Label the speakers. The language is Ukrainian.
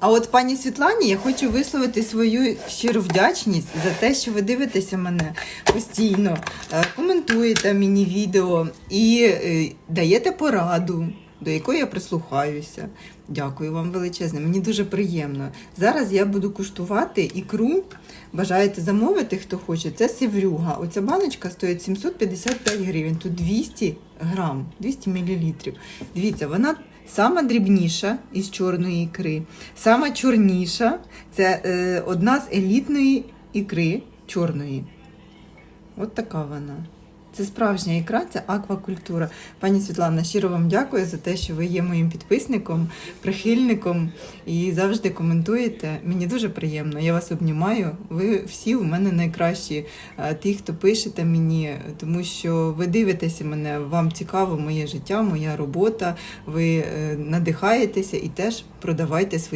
Speaker 1: А от пані Світлані, я хочу висловити свою щиру вдячність за те, що ви дивитеся мене постійно, е, коментуєте мені відео і е, даєте пораду, до якої я прислухаюся. Дякую вам величезне. Мені дуже приємно. Зараз я буду куштувати ікру. Бажаєте замовити, хто хоче. Це севрюга. Оця баночка стоїть 755 гривень. Тут 200 грам, 200 мл. Дивіться, вона сама дрібніша із чорної ікри, сама чорніша це е, одна з елітної ікри чорної. От така вона. Це справжня ікра, це аквакультура. Пані Світлана, щиро вам дякую за те, що ви є моїм підписником, прихильником і завжди коментуєте. Мені дуже приємно. Я вас обнімаю. Ви всі у мене найкращі, е, ті, хто пишете мені, тому що ви дивитеся мене, вам цікаво моє життя, моя робота. Ви е, надихаєтеся і теж продавайте свої.